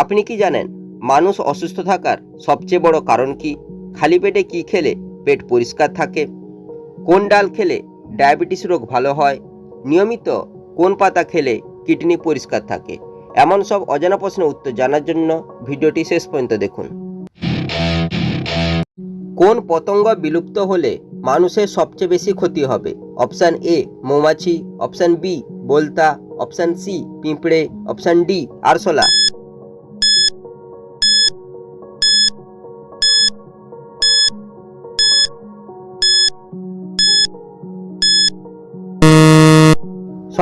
আপনি কি জানেন, মানুষ অসুস্থ থাকার সবচেয়ে বড় কারণ কি? খালি পেটে কি খেলে পেট পরিষ্কার থাকে? কোন ডাল খেলে ডায়াবেটিস রোগ ভালো হয়? নিয়মিত কোন পাতা খেলে কিডনি পরিষ্কার থাকে? এমন সব অজানা প্রশ্নের উত্তর জানার জন্য ভিডিওটি শেষ পর্যন্ত দেখুন। কোন পতঙ্গ বিলুপ্ত হলে মানুষের সবচেয়ে বেশি ক্ষতি হবে? অপশান এ, মৌমাছি, অপশান বি, বোলতা, অপশান সি, পিঁপড়ে, অপশান ডি, আরশোলা।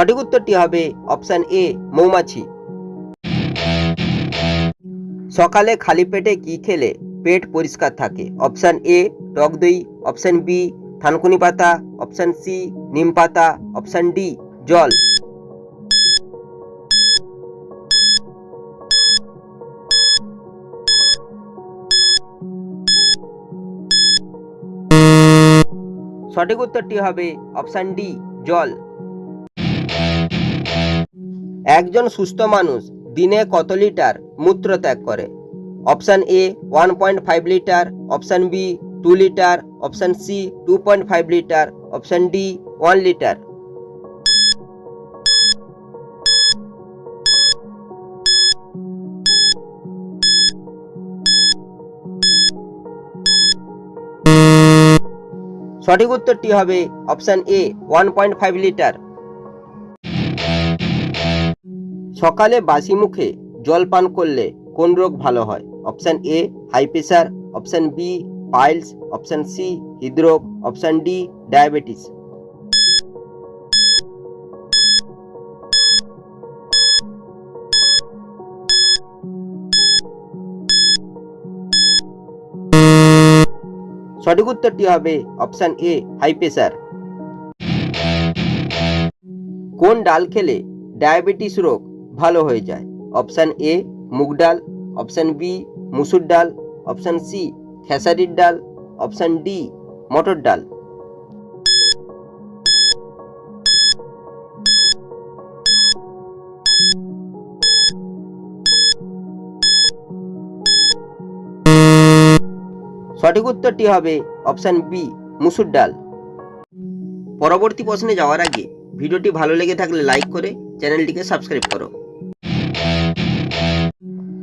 সঠিক উত্তরটি হবে অপশান এ, মৌমাছি। সকালে খালি পেটে কি খেলে পেট পরিষ্কার থাকে? অপশান এ, টক দই। অপশান বি, থানকুনি পাতা। অপশান সি, নিম পাতা। অপশান ডি, জল। সঠিক উত্তরটি হবে অপশান ডি, জল। একজন সুস্থ মানুষ দিনে কত লিটার মূত্র ত্যাগ করে? Option A one point five litre, option B two litre, option C two point five litre, option D one litre. সঠিক উত্তরটি হবে option A one point five litre. সকালে বাসি মুখে জল পান করলে কোন রোগ ভালো হয়? Option A high pressure option B piles option C হৃদরোগ, অপশান ডি ডায়াবেটিস সঠিক উত্তরটি হবে অপশান এ হাই প্রেশার কোন ডাল খেলে ডায়াবেটিস রোগ ভালো হয়ে যায়। অপশান এ, মুগ ডাল। অপশান বি, মুসুর ডাল। অপশান সি, খেসারির ডাল। অপশান ডি, মটর ডাল। সঠিক উত্তরটি হবে অপশান বি, মুসুর ডাল। পরবর্তী প্রশ্নে যাওয়ার আগে ভিডিওটি ভালো লেগে থাকলে লাইক করে চ্যানেলটিকে সাবস্ক্রাইব করো।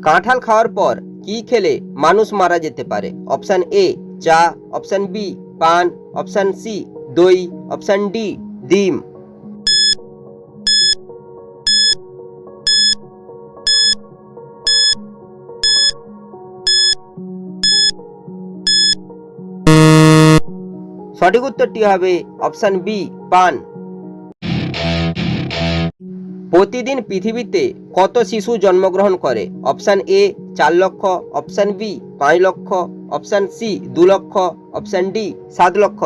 কাঁঠাল খাওয়ার পর কি খেলে মানুষ মারা যেতে পারে? অপশান এ চা। অপশান বি পান। অপশান সি দই। অপশান ডি ডিম। সঠিক উত্তরটি হবে অপশান বি পান। প্রতিদিন পৃথিবীতে কত শিশু জন্মগ্রহণ করে? অপশান এ চার লক্ষ। অপশান বি পাঁচ লক্ষ। অপশান সি দু লক্ষ। অপশান ডি সাত লক্ষ।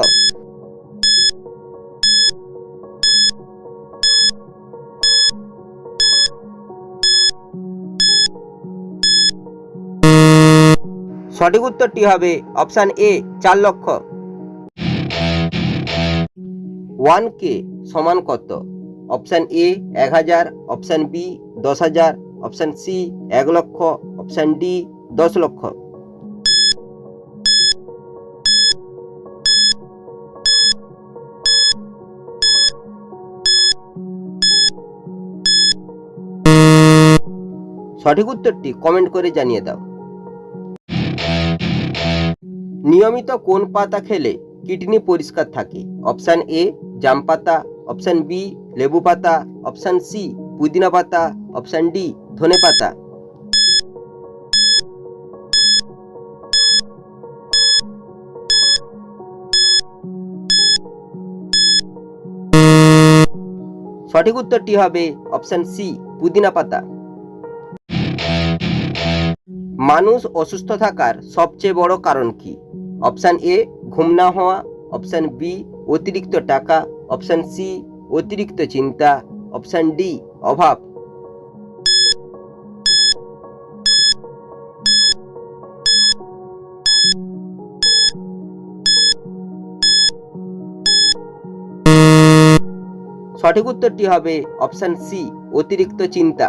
সঠিক উত্তরটি হবে অপশান এ চার লক্ষ। ওয়ান কে সমান কত? অপশান এ এক হাজার, অপশান বি দশ হাজার, অপশান সি এক লক্ষ, অপশান ডি দশ লক্ষ। সঠিক উত্তরটি কমেন্ট করে জানিয়ে দাও। নিয়মিত কোন পাতা খেলে কিডনি পরিষ্কার থাকে? অপশান এ জাম পাতা অপশান বি লেবু পাতা। অপশান সি পুদিনা পাতা। অপশান ডি ধনে পাতা। সঠিক উত্তরটি হবে অপশান সি পুদিনা পাতা। মানুষ অসুস্থ থাকার সবচেয়ে বড় কারণ কি? অপশান এ ঘুম না হওয়া। অপশান বি অতিরিক্ত টাকা অপশান সি অতিরিক্ত চিন্তা অপশান ডি অভাব। সঠিক উত্তরটি হবে অপশান সি অতিরিক্ত চিন্তা।